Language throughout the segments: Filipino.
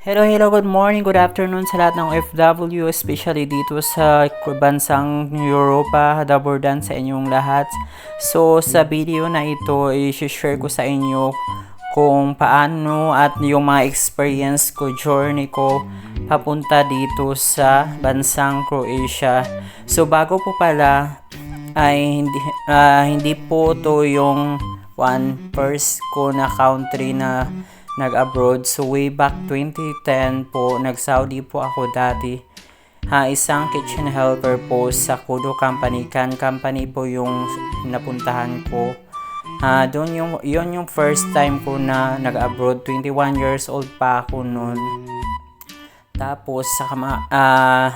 Hello, hello, good morning, good afternoon sa lahat ng OFW, especially dito sa bansang Europa, dabordan sa inyong lahat. So, sa video na ito, i-share ko sa inyo kung paano at yung mga experience ko, journey ko papunta dito sa bansang Croatia. So, bago po pala, ay hindi, ah, hindi po to yung one first ko na country na nag-abroad. So way back 2010 po, nag-Saudi po ako dati. Ha, isang kitchen helper po sa Kudo Company. Can Company po yung napuntahan ko. Ha, doon yung, yun yung first time ko na nag-abroad. 21 years old pa ako noon. Tapos sa kama, ah,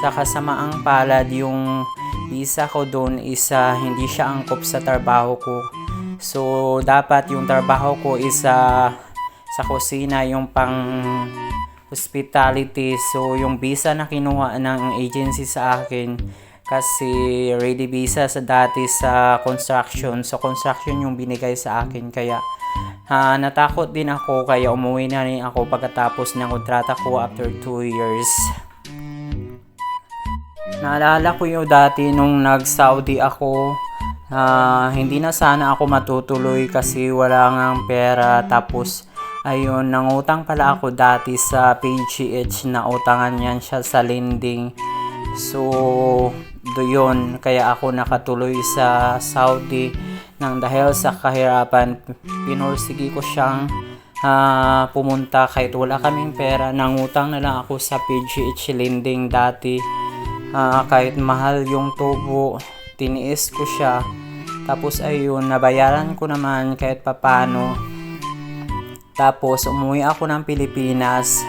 sa kasamaang palad yung visa ko doon is ah, hindi siya angkop sa trabaho ko. So dapat yung trabaho ko is ah, sa kusina yung pang hospitality. So yung visa na kinuha ng agency sa akin kasi ready visa sa dati sa construction. So construction yung binigay sa akin kaya Ah, natakot din ako kaya umuwi na rin ako pagkatapos ng kontrata ko after 2 years. Naalala ko yung dati nung nag-Saudi ako, ah, hindi na sana ako matutuloy kasi wala ngang pera. Tapos, ayun, nangutang pala ako dati sa PGH na utangan yan siya sa lending. So, do yun, kaya ako nakatuloy sa Saudi nang dahil sa kahirapan, pinursigi ko siyang ah, pumunta kahit wala kaming pera. Nangutang na lang ako sa PGH lending dati. Ah, kahit mahal yung tubo, tiniis ko siya. Tapos ayun, nabayaran ko naman kahit papano. Tapos umuwi ako ng Pilipinas.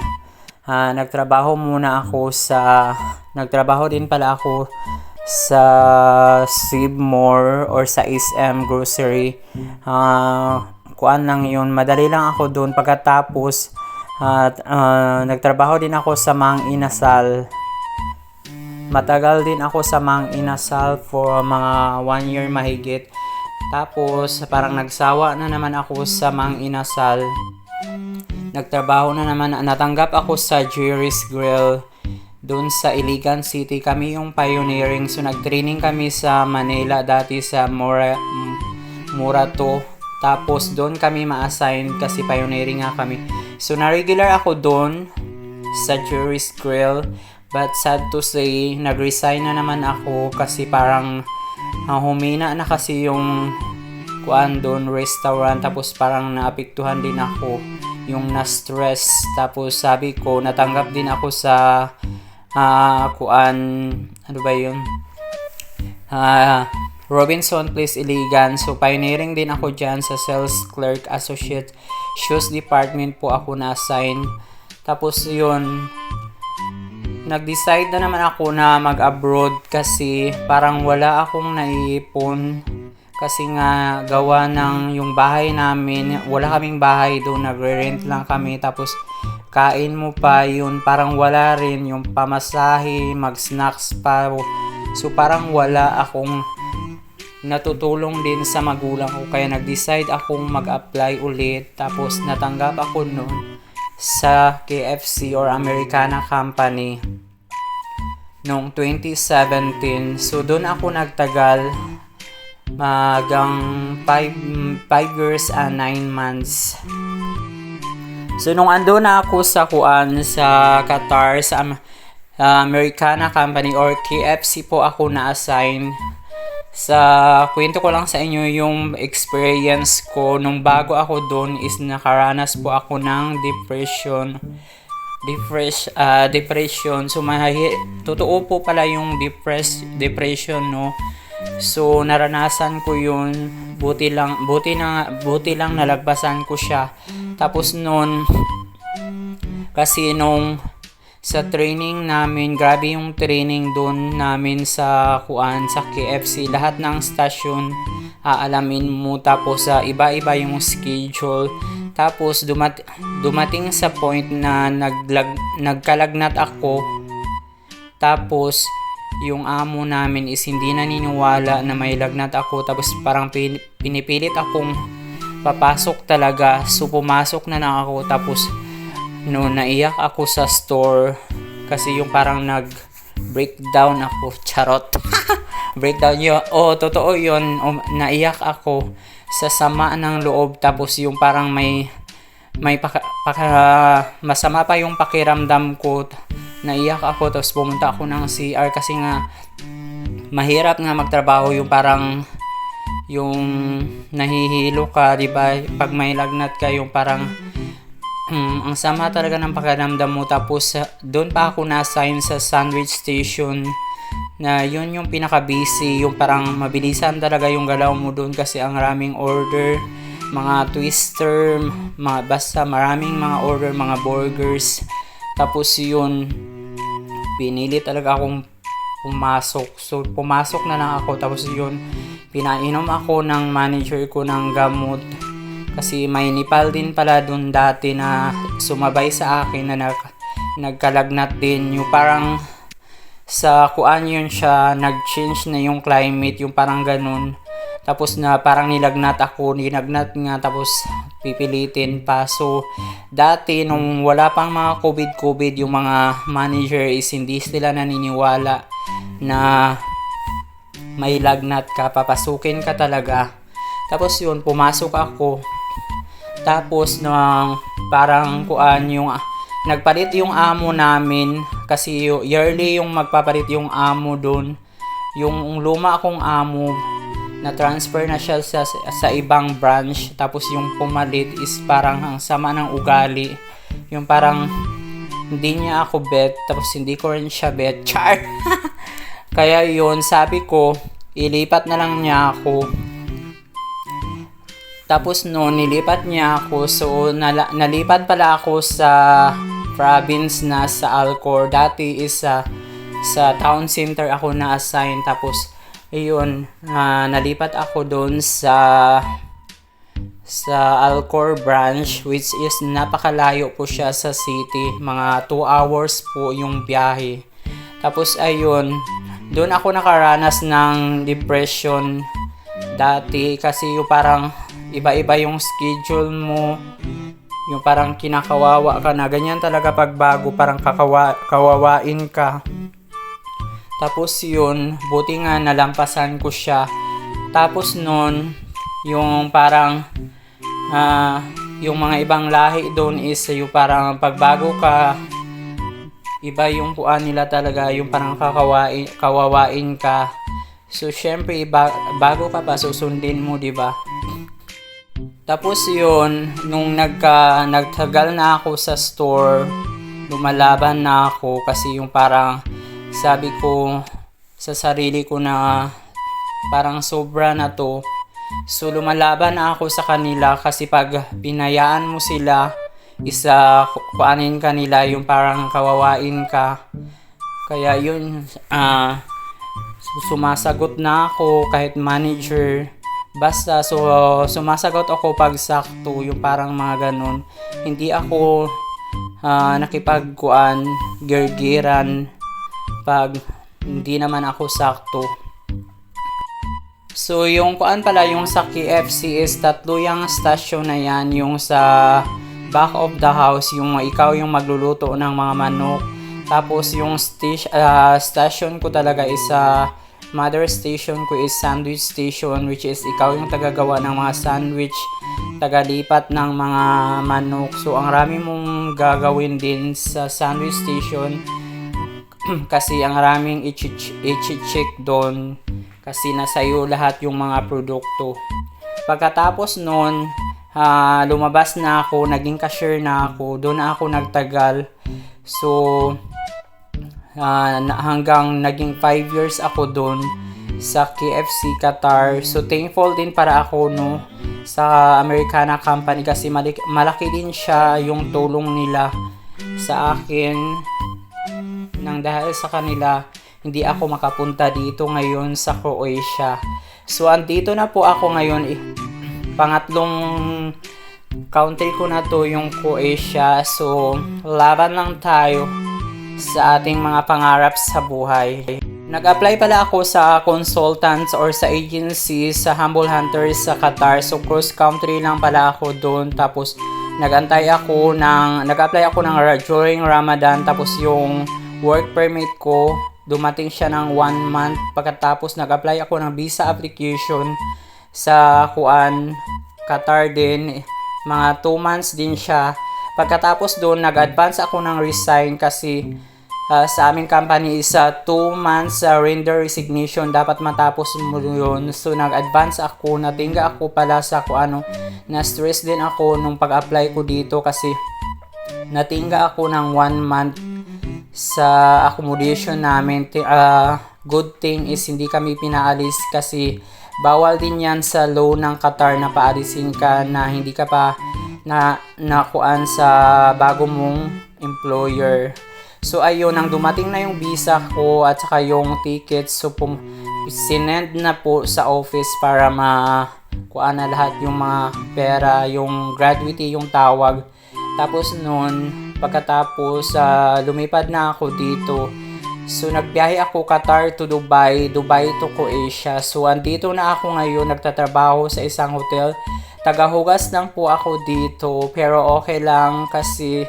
Ah, nagtrabaho muna ako sa nagtrabaho din pala ako sa Sibmore or sa SM Grocery. Ah, kuan lang yun. Madali lang ako doon pagkatapos at ah, nagtrabaho din ako sa Mang Inasal. Matagal din ako sa Mang Inasal for mga one year mahigit. Tapos parang nagsawa na naman ako sa Mang Inasal. Nagtrabaho na naman, natanggap ako sa Jerry's Grill doon sa Iligan City. Kami yung pioneering. So nag-training kami sa Manila dati sa Mura, M- Murato. Tapos doon kami ma-assign kasi pioneering nga kami. So na-regular ako doon sa Jerry's Grill. But sad to say, nag-resign na naman ako kasi parang ah, humina na kasi yung kuan doon restaurant tapos parang naapektuhan din ako yung na-stress. Tapos sabi ko natanggap din ako sa ah kuan ano ba yun? Ah Robinson Place Iligan. So pioneering din ako dyan sa sales clerk associate shoes department po ako na-assign. Tapos yun nag-decide na naman ako na mag-abroad kasi parang wala akong naiipon kasi nga gawa ng yung bahay namin, wala kaming bahay doon, nagre-rent lang kami tapos kain mo pa yun, parang wala rin yung pamasahe, mag-snacks pa. So parang wala akong natutulong din sa magulang ko kaya nag-decide akong mag-apply ulit tapos natanggap ako noon sa KFC or Americana Company noong 2017. So doon ako nagtagal magang 5 years and 9 months. So nung ando na ako sa kuan sa Qatar sa Am- uh, Americana Company or KFC po ako na-assign. Sa kwento ko lang sa inyo yung experience ko. Nung bago ako doon is nakaranas po ako ng depression. Depress ah, depression. So mahi totoo po pala yung depress depression no so naranasan ko yun buti lang buti na buti lang nalagpasan ko siya tapos noon kasi nung sa training namin, grabe yung training doon namin sa kuan sa KFC. Lahat ng stasyon aalamin mo tapos sa iba-iba yung schedule. Tapos dumat dumating sa point na naglag nagkalagnat ako. Tapos yung amo namin is hindi naniniwala na may lagnat ako tapos parang pin- pinipilit akong papasok talaga. So pumasok na lang ako tapos no naiyak ako sa store kasi yung parang nag breakdown ako. Charot. Breakdown yun. Oh totoo yun. Um, naiyak ako sa sama ng loob tapos yung parang may may paka, paka- masama pa yung pakiramdam ko naiyak ako tapos pumunta ako ng CR kasi nga mahirap nga magtrabaho yung parang yung nahihilo ka, di ba? Pag may lagnat ka, yung parang mm, ang sama talaga ng pakiramdam mo. Tapos, doon pa ako na-assign sa sandwich station na yun yung pinaka-busy, yung parang mabilisan talaga yung galaw mo doon kasi ang raming order, mga twister, mga basta maraming mga order, mga burgers. Tapos yun, pinili talaga akong pumasok. So, pumasok na lang ako. Tapos yun, pinainom ako ng manager ko ng gamot. Kasi may Nepal din pala dun dati na sumabay sa akin na nag, nagkalagnat din. Yung parang sa kuan yun siya, nag-change na yung climate, yung parang ganun. Tapos na parang nilagnat ako, nilagnat nga, tapos pipilitin pa. So, dati nung wala pang mga COVID-COVID, yung mga manager is hindi sila naniniwala na may lagnat ka, papasukin ka talaga. Tapos yun, pumasok ako. Tapos nang parang kuan yung nagpalit yung amo namin kasi yearly yung magpapalit yung amo doon. Yung luma akong amo na transfer na siya sa, sa ibang branch tapos yung pumalit is parang ang sama ng ugali. Yung parang hindi niya ako bet tapos hindi ko rin siya bet. Char! Kaya yun, sabi ko, ilipat na lang niya ako. Tapos no, nilipat niya ako. So, nala- nalipat pala ako sa province na sa Alcor. Dati is sa, sa town center ako na-assign. Tapos, ayun, ah, nalipat ako doon sa sa Alcor branch which is napakalayo po siya sa city. Mga 2 hours po yung biyahe. Tapos ayun, doon ako nakaranas ng depression dati kasi yung parang iba-iba yung schedule mo yung parang kinakawawa ka na ganyan talaga pag bago parang kakawa, kawawain ka tapos yun buti nga nalampasan ko siya. Tapos nun yung parang ah, yung mga ibang lahi doon is yung parang pagbago ka iba yung kuan nila talaga yung parang kakawain kawawain ka. So syempre ba- bago ka pa susundin mo di ba? Tapos yun nung nagka nagtagal na ako sa store lumalaban na ako kasi yung parang sabi ko sa sarili ko na parang sobra na to. So lumalaban na ako sa kanila kasi pag pinayaan mo sila isa ku- kuanin ka nila yung parang kawawain ka. Kaya yun so, sumasagot na ako kahit manager. Basta so sumasagot ako pag sakto yung parang mga ganun. Hindi ako ah, nakipagkuan gergiran pag hindi naman ako sakto So, yung kuan pala, yung sa KFC is tatlo yung stasyon na yan. Yung sa back of the house, yung ikaw yung magluluto ng mga manok. Tapos, yung station, station ko talaga is sa mother station ko is sandwich station which is ikaw yung tagagawa ng mga sandwich tagalipat ng mga manok so ang rami mong gagawin din sa sandwich station kasi ang raming i-check doon kasi nasa iyo lahat yung mga produkto. Pagkatapos nun, ah, lumabas na ako, naging cashier na ako, doon na ako nagtagal. So, na- hanggang naging 5 years ako doon sa KFC Qatar. So, thankful din para ako no sa Americana Company kasi malik- malaki din siya yung tulong nila sa akin nang dahil sa kanila, hindi ako makapunta dito ngayon sa Croatia. So, andito na po ako ngayon. eh, Pangatlong country ko na to yung Croatia. So, laban lang tayo sa ating mga pangarap sa buhay. Nag-apply pala ako sa consultants or sa agency sa Humble Hunters sa Qatar. So, cross country lang pala ako doon. Tapos, nagantay ako ng nag-apply ako ng during Ramadan tapos yung work permit ko dumating siya ng one month. Pagkatapos nag-apply ako ng visa application sa kuan Qatar din. Mga 2 months din siya. Pagkatapos doon nag-advance ako ng resign kasi ah, sa aming company is 2 months sa render resignation. Dapat matapos mo yun. So nag-advance ako. Natingga ako pala sa kung ano. Na stress din ako nung pag-apply ko dito kasi natingga ako ng 1 month sa accommodation namin ah, good thing is hindi kami pinaalis kasi bawal din yan sa law ng Qatar na paalisin ka na hindi ka pa na nakuan sa bago mong employer. So ayun, nang dumating na yung visa ko at saka yung tickets, so pum sinend na po sa office para ma kuan na lahat yung mga pera, yung gratuity yung tawag. Tapos noon, pagkatapos sa lumipad na ako dito, so nagbiyahe ako Qatar to Dubai, Dubai to Croatia. So andito na ako ngayon, nagtatrabaho sa isang hotel. Tagahugas lang po ako dito, pero okay lang kasi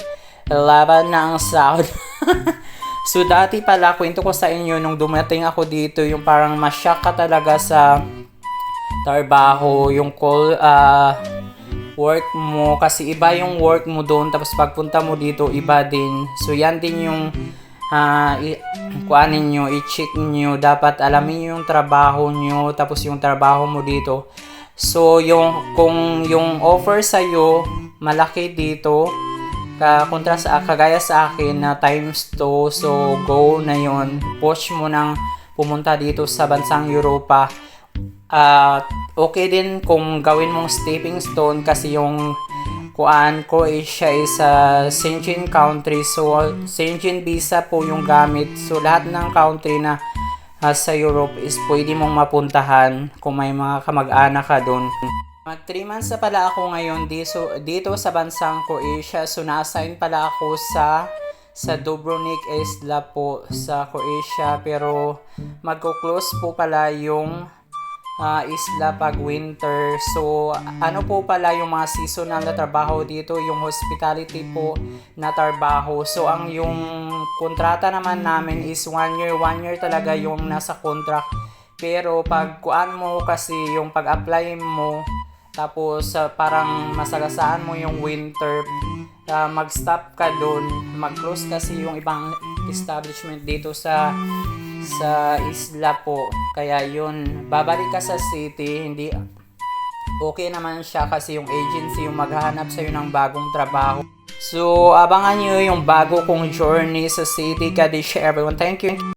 laban na ang sahod. so dati pala, kwento ko sa inyo, nung dumating ako dito, yung parang masyak ka talaga sa trabaho, yung call, ah, work mo kasi iba yung work mo doon tapos pagpunta mo dito iba din. So yan din yung ah i- kuanin nyo i-check nyo dapat alamin nyo yung trabaho nyo tapos yung trabaho mo dito. So yung kung yung offer sa malaki dito ka kontra sa kagaya sa akin na times 2 so go na yon push mo nang pumunta dito sa bansang Europa. At okay din kung gawin mong stepping stone kasi yung kuan Croatia is a Schengen country so Schengen visa po yung gamit. So lahat ng country na ah, sa Europe is pwede mong mapuntahan kung may mga kamag-anak ka doon. Mag 3 months na pala ako ngayon dito, dito sa bansang Croatia so na-assign pala ako sa sa Dubrovnik Isla po sa Croatia. Pero magko-close po pala yung ah, isla pag winter. So, ano po pala yung mga seasonal na trabaho dito? Yung hospitality po na trabaho. So, ang yung kontrata naman namin is one year. One year talaga yung nasa contract. Pero pag kuan mo kasi yung pag-apply mo, tapos ah, parang masagasaan mo yung winter, ah, mag-stop ka doon, mag-close kasi yung ibang establishment dito sa sa isla po. Kaya yun, babalik ka sa city, hindi okay naman siya kasi yung agency yung maghahanap sa'yo ng bagong trabaho. So, abangan nyo yung bago kong journey sa city. You everyone. Thank you.